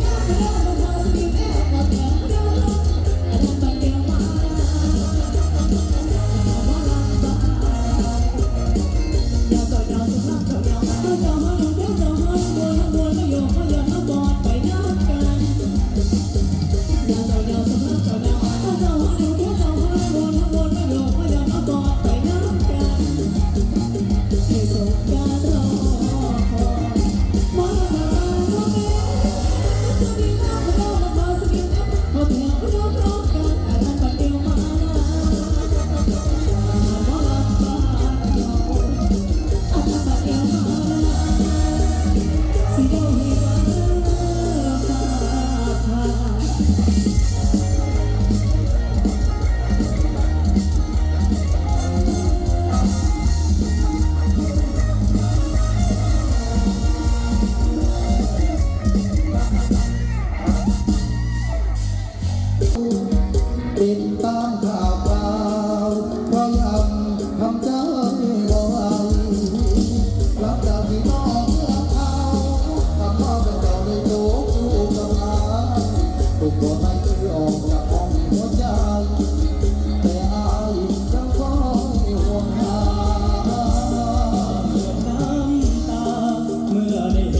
ที่มี I'm running.